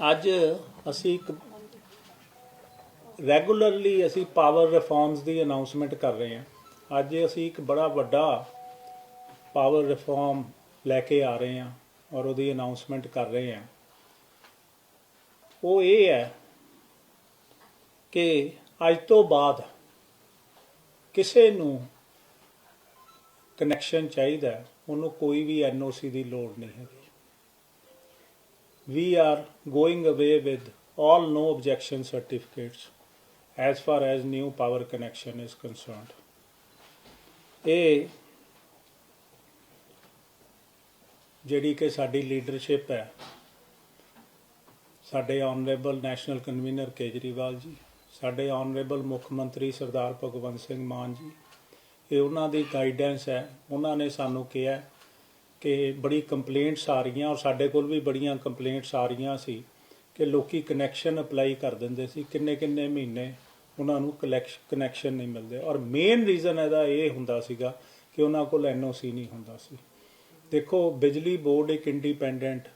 ਅੱਜ ਅਸੀਂ ਇੱਕ ਰੈਗੂਲਰਲੀ ਅਸੀਂ ਪਾਵਰ ਰਿਫਾਰਮਸ ਦੀ ਅਨਾਉਂਸਮੈਂਟ ਕਰ ਰਹੇ ਹਾਂ। ਅੱਜ ਅਸੀਂ ਇੱਕ ਬੜਾ ਵੱਡਾ ਪਾਵਰ ਰਿਫਾਰਮ ਲੈ ਕੇ ਆ ਰਹੇ ਹਾਂ ਔਰ ਉਹਦੀ ਅਨਾਉਂਸਮੈਂਟ ਕਰ ਰਹੇ ਹਾਂ। ਉਹ ਇਹ ਹੈ ਕਿ ਅੱਜ ਤੋਂ ਬਾਅਦ ਕਿਸੇ ਨੂੰ ਕਨੈਕਸ਼ਨ ਚਾਹੀਦਾ ਉਹਨੂੰ ਕੋਈ ਵੀ ਐਨਓਸੀ ਦੀ ਲੋੜ ਨਹੀਂ ਹੈਗੀ। We are going away with all no objection certificates as far as new power connection is concerned. ਇਹ ਜਿਹੜੀ ਕਿ ਸਾਡੀ ਲੀਡਰਸ਼ਿਪ ਹੈ, ਸਾਡੇ honourable national convener Kejriwal ji, ਸਾਡੇ ਆਨਰੇਬਲ ਮੁੱਖ ਮੰਤਰੀ ਸਰਦਾਰ ਭਗਵੰਤ ਸਿੰਘ ਮਾਨ ਜੀ, ਇਹ ਉਹਨਾਂ ਦੀ ਗਾਈਡੈਂਸ ਹੈ, ਉਹਨਾਂ ਨੇ ਸਾਨੂੰ ਕਿਹਾ ਕਿ ਬੜੀ ਕੰਪਲੇਂਟਸ ਆ ਰਹੀਆਂ ਔਰ ਸਾਡੇ ਕੋਲ ਵੀ ਬੜੀਆਂ ਕੰਪਲੇਂਟਸ ਆ ਰਹੀਆਂ ਸੀ ਕਿ ਲੋਕੀ ਕਨੈਕਸ਼ਨ ਅਪਲਾਈ ਕਰ ਦਿੰਦੇ ਸੀ, ਕਿੰਨੇ ਕਿੰਨੇ ਮਹੀਨੇ ਉਹਨਾਂ ਨੂੰ ਕਨੈਕਸ਼ਨ ਨਹੀਂ ਮਿਲਦੇ। ਔਰ ਮੇਨ ਰੀਜ਼ਨ ਇਹਦਾ ਇਹ ਹੁੰਦਾ ਸੀਗਾ ਕਿ ਉਹਨਾਂ ਕੋਲ ਐਨਓਸੀ ਨਹੀਂ ਹੁੰਦਾ ਸੀ। ਦੇਖੋ, ਬਿਜਲੀ ਬੋਰਡ ਇੱਕ ਇੰਡੀਪੈਂਡੈਂਟ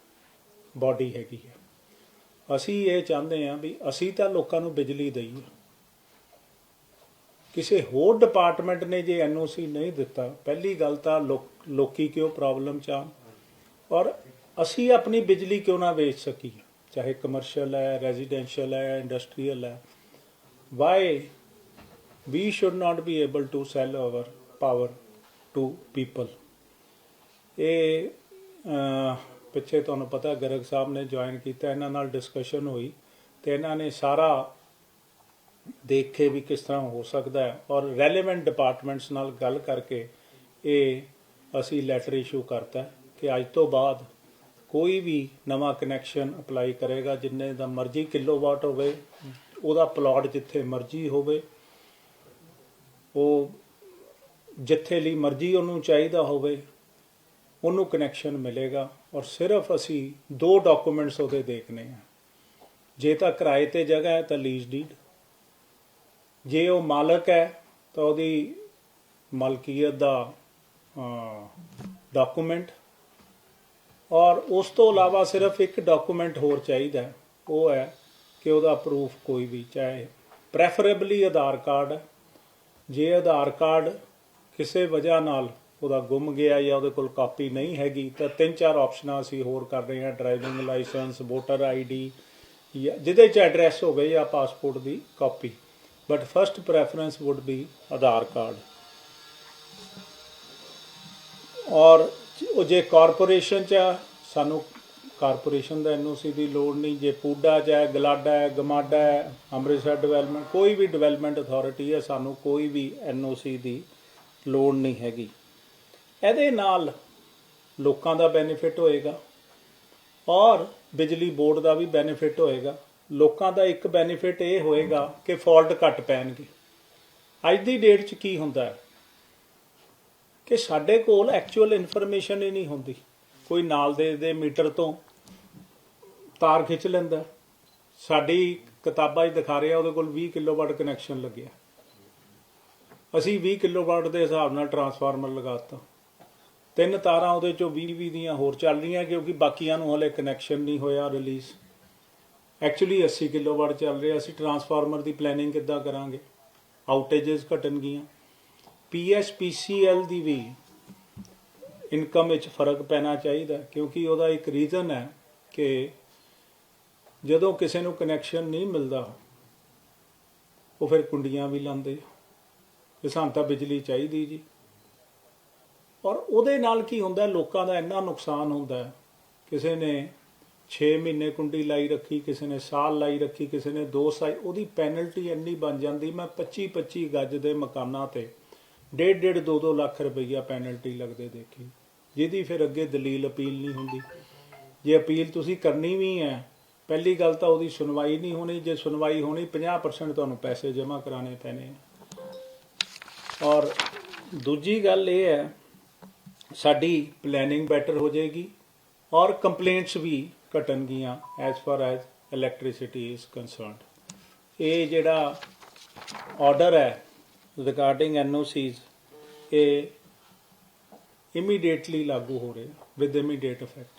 ਬਾਡੀ ਹੈਗੀ ਹੈ। ਅਸੀਂ ਇਹ ਚਾਹੁੰਦੇ ਹਾਂ ਵੀ ਅਸੀਂ ਤਾਂ ਲੋਕਾਂ ਨੂੰ ਬਿਜਲੀ ਦਈਏ। ਕਿਸੇ ਹੋਰ ਡਿਪਾਰਟਮੈਂਟ ਨੇ ਜੇ ਐਨਓਸੀ ਨਹੀਂ ਦਿੱਤਾ, ਪਹਿਲੀ ਗੱਲ ਤਾਂ ਲੋਕ- ਲੋਕੀ ਕਿਉਂ ਪ੍ਰੋਬਲਮ ਚ ਆਉਣ? ਔਰ ਅਸੀਂ ਆਪਣੀ ਬਿਜਲੀ ਕਿਉਂ ਨਾ ਵੇਚ ਸਕੀਏ? ਚਾਹੇ ਕਮਰਸ਼ੀਅਲ ਹੈ ਰੈਜ਼ੀਡੈਂਸ਼ੀਅਲ ਹੈ ਇੰਡਸਟਰੀਅਲ ਹੈ। Why we should not be able to sell our power to people? ਇਹ ਪਿੱਛੇ ਤੁਹਾਨੂੰ ਪਤਾ ਗਰਗ ਸਾਹਿਬ ਨੇ ਜੁਆਇਨ ਕੀਤਾ, ਇਹਨਾਂ ਨਾਲ ਡਿਸਕਸ਼ਨ ਹੋਈ ਤੇ ਇਹਨਾਂ ਨੇ ਸਾਰਾ ਦੇਖੇ ਵੀ ਕਿਸ ਤਰ੍ਹਾਂ ਹੋ ਸਕਦਾ ਹੈ। ਔਰ ਰੈਲੇਵੈਂਟ ਡਿਪਾਰਟਮੈਂਟਸ ਨਾਲ ਗੱਲ ਕਰਕੇ ਇਹ ਅਸੀਂ ਲੈਟਰ ਇਸ਼ੂ ਕਰਤਾ ਕਿ ਅੱਜ ਤੋਂ ਬਾਅਦ ਕੋਈ ਵੀ ਨਵਾਂ ਕਨੈਕਸ਼ਨ ਅਪਲਾਈ ਕਰੇਗਾ, ਜਿੰਨੇ ਦਾ ਮਰਜ਼ੀ ਕਿਲੋਵਾਟ ਹੋਵੇ, ਉਹਦਾ ਪਲਾਟ ਜਿੱਥੇ ਮਰਜ਼ੀ ਹੋਵੇ, ਉਹ ਜਿੱਥੇ ਲਈ ਮਰਜ਼ੀ ਉਹਨੂੰ ਚਾਹੀਦਾ ਹੋਵੇ, ਉਹਨੂੰ ਕਨੈਕਸ਼ਨ ਮਿਲੇਗਾ। ਔਰ ਸਿਰਫ ਅਸੀਂ ਦੋ ਡਾਕੂਮੈਂਟਸ ਉਹਦੇ ਦੇਖਨੇ ਆ। ਜੇ ਤਾਂ ਕਿਰਾਏ ਤੇ ਜਗ੍ਹਾ ਹੈ ਤਾਂ ਲੀਜ਼ ਡੀਡ ਜੇ ਉਹ ਮਾਲਕ ਹੈ, ਤਾਂ ਉਹਦੀ ਮਲਕੀਅਤ ਦਾ ਡਾਕੂਮੈਂਟ ਔਰ ਉਸ ਤੋਂ ਇਲਾਵਾ ਸਿਰਫ ਇੱਕ ਡਾਕੂਮੈਂਟ ਹੋਰ ਚਾਹੀਦਾ ਉਹ ਹੈ ਕਿ ਉਹਦਾ ਪ੍ਰੂਫ ਕੋਈ ਵੀ ਚਾਹੇ ਪ੍ਰੈਫਰੇਬਲੀ ਆਧਾਰ ਕਾਰਡ ਹੈ। ਜੇ ਆਧਾਰ ਕਾਰਡ ਕਿਸੇ ਵਜ੍ਹਾ ਨਾਲ ਉਹਦਾ ਗੁੰਮ ਗਿਆ ਜਾਂ ਉਹਦੇ ਕੋਲ ਕਾਪੀ ਨਹੀਂ ਹੈਗੀ, ਤਾਂ ਤਿੰਨ ਚਾਰ ਆਪਸ਼ਨਾਂ ਅਸੀਂ ਹੋਰ ਕਰ ਰਹੇ ਹਾਂ ਡਰਾਈਵਿੰਗ ਲਾਇਸੈਂਸ ਵੋਟਰ ਆਈਡੀ ਜਾਂ ਜਿਹਦੇ ਚ ਐਡਰੈਸ ਹੋਵੇ ਜਾਂ passport the copy but first preference would be Aadhaar card ਔਰ ਉਹ ਜੇ ਕਾਰਪੋਰੇਸ਼ਨ ਚ ਆ, ਸਾਨੂੰ ਕਾਰਪੋਰੇਸ਼ਨ ਦਾ ਐਨਓਸੀ ਦੀ ਲੋੜ ਨਹੀਂ। ਜੇ ਪੂਡਾ ਚ ਹੈ ਗਲਾਡਾ ਹੈ ਗਮਾਡਾ ਹੈ ਅੰਮ੍ਰਿਤਸਰ ਡਿਵੈਲਪਮੈਂਟ ਕੋਈ ਵੀ ਡਿਵੈਲਪਮੈਂਟ ਅਥਾਰਟੀ ਹੈ ਸਾਨੂੰ ਕੋਈ ਵੀ ਐਨਓਸੀ ਦੀ ਲੋੜ ਨਹੀਂ ਹੈਗੀ। ਇਹਦੇ ਨਾਲ ਲੋਕਾਂ ਦਾ ਬੈਨੀਫਿਟ ਹੋਏਗਾ। ਔਰ ਬਿਜਲੀ ਬੋਰਡ ਦਾ ਵੀ ਬੈਨੀਫਿਟ ਹੋਏਗਾ। ਲੋਕਾਂ ਦਾ ਇੱਕ ਬੈਨੀਫਿਟ ਇਹ ਹੋਏਗਾ ਕਿ ਫਾਲਟ ਘੱਟ ਪੈਣਗੇ। ਅੱਜ ਦੀ ਡੇਟ 'ਚ ਕੀ ਹੁੰਦਾ ਹੈ? ਕਿ ਸਾਡੇ ਕੋਲ ਐਕਚੁਅਲ ਇਨਫੋਰਮੇਸ਼ਨ ਹੀ ਨਹੀਂ ਹੁੰਦੀ। ਕੋਈ ਨਾਲ ਦੇ ਦੇ ਮੀਟਰ ਤੋਂ ਤਾਰ ਖਿੱਚ ਲੈਂਦਾ ਸਾਡੀ ਕਿਤਾਬਾਂ 'ਚ ਦਿਖਾ ਰਿਹਾ, ਉਹਦੇ ਕੋਲ 20 ਕਿਲੋਵਾਟ ਕਨੈਕਸ਼ਨ ਲੱਗਿਆ। ਅਸੀਂ 20 ਕਿਲੋਵਾਟ ਦੇ ਹਿਸਾਬ ਨਾਲ ਟਰਾਂਸਫਾਰਮਰ ਲਗਾਤਾ। ਤਿੰਨ ਤਾਰਾਂ ਉਹਦੇ ਚੋਂ 20 20 ਦੀਆਂ ਹੋਰ ਚੱਲ ਰਹੀਆਂ ਕਿਉਂਕਿ ਬਾਕੀਆਂ ਨੂੰ ਹਲੇ ਕਨੈਕਸ਼ਨ ਨਹੀਂ ਹੋਇਆ ਰਿਲੀਜ਼ ਐਕਚੁਅਲੀ 80 ਕਿਲੋਵਾਟ ਚੱਲ ਰਿਹਾ। ਅਸੀਂ ਟਰਾਂਸਫਾਰਮਰ ਦੀ ਪਲੈਨਿੰਗ ਕਿੱਦਾਂ ਕਰਾਂਗੇ? ਆਊਟੇजेस ਘਟਣਗੀਆਂ। ਪੀਐਸਪੀਸੀਐਲ ਦੀ ਵੀ ਇਨਕਮ ਵਿੱਚ ਫ਼ਰਕ ਪੈਣਾ ਚਾਹੀਦਾ ਕਿਉਂਕਿ ਉਹਦਾ ਇੱਕ ਰੀਜ਼ਨ ਹੈ ਕਿ ਜਦੋਂ ਕਿਸੇ ਨੂੰ ਕਨੈਕਸ਼ਨ ਨਹੀਂ ਮਿਲਦਾ, ਉਹ ਫਿਰ ਕੁੰਡੀਆਂ ਵੀ ਲਾਉਂਦੇ ਕਿ ਸਾਨੂੰ ਤਾਂ ਬਿਜਲੀ ਚਾਹੀਦੀ ਜੀ। ਔਰ ਉਹਦੇ ਨਾਲ ਕੀ ਹੁੰਦਾ ਲੋਕਾਂ ਦਾ ਇੰਨਾ ਨੁਕਸਾਨ ਹੁੰਦਾ ਕਿਸੇ ਨੇ 6 ਮਹੀਨੇ ਕੁੰਡੀ ਲਾਈ ਰੱਖੀ, ਕਿਸੇ ਨੇ ਸਾਲ ਲਾਈ ਰੱਖੀ, ਕਿਸੇ ਨੇ 2 ਸਾਲ, ਉਹਦੀ ਪੈਨਲਟੀ ਇੰਨੀ ਬਣ ਜਾਂਦੀ, ਮੈਂ 25 25 ਗੱਜ ਦੇ ਮਕਾਨਾਂ ਤੇ ਡੇਢ ਡੇਢ 2 2 ਲੱਖ ਰੁਪਈਆ ਪੈਨਲਟੀ ਲੱਗਦੇ ਦੇਖੀ। ਜਿਹਦੀ ਫਿਰ ਅੱਗੇ ਦਲੀਲ ਅਪੀਲ ਨਹੀਂ ਹੁੰਦੀ। ਜੇ ਅਪੀਲ ਤੁਸੀਂ ਕਰਨੀ ਵੀ ਹੈ, ਪਹਿਲੀ ਗੱਲ ਤਾਂ ਉਹਦੀ ਸੁਣਵਾਈ ਨਹੀਂ ਹੋਣੀ, ਜੇ ਸੁਣਵਾਈ ਹੋਣੀ 50% ਤੁਹਾਨੂੰ ਪੈਸੇ ਜਮ੍ਹਾਂ ਕਰਾਣੇ ਪੈਣੇ ਆ ਔਰ ਦੂਜੀ ਗੱਲ ਇਹ ਹੈ, ਸਾਡੀ ਪਲੈਨਿੰਗ ਬੈਟਰ ਹੋ ਜਾਏਗੀ ਔਰ ਕੰਪਲੇਂਟਸ ਵੀ ਘਟਣਗੀਆਂ as far as electricity is concerned ਇਹ ਜਿਹੜਾ ਆਰਡਰ ਹੈ ਰਿਗਾਰਡਿੰਗ ਐਨਓਸੀਜ਼ ਇਹ ਇਮੀਡੀਏਟਲੀ ਲਾਗੂ ਹੋ ਰਿਹਾ ਵਿਦ ਇਮੀਡੀਏਟ ਇਫੈਕਟ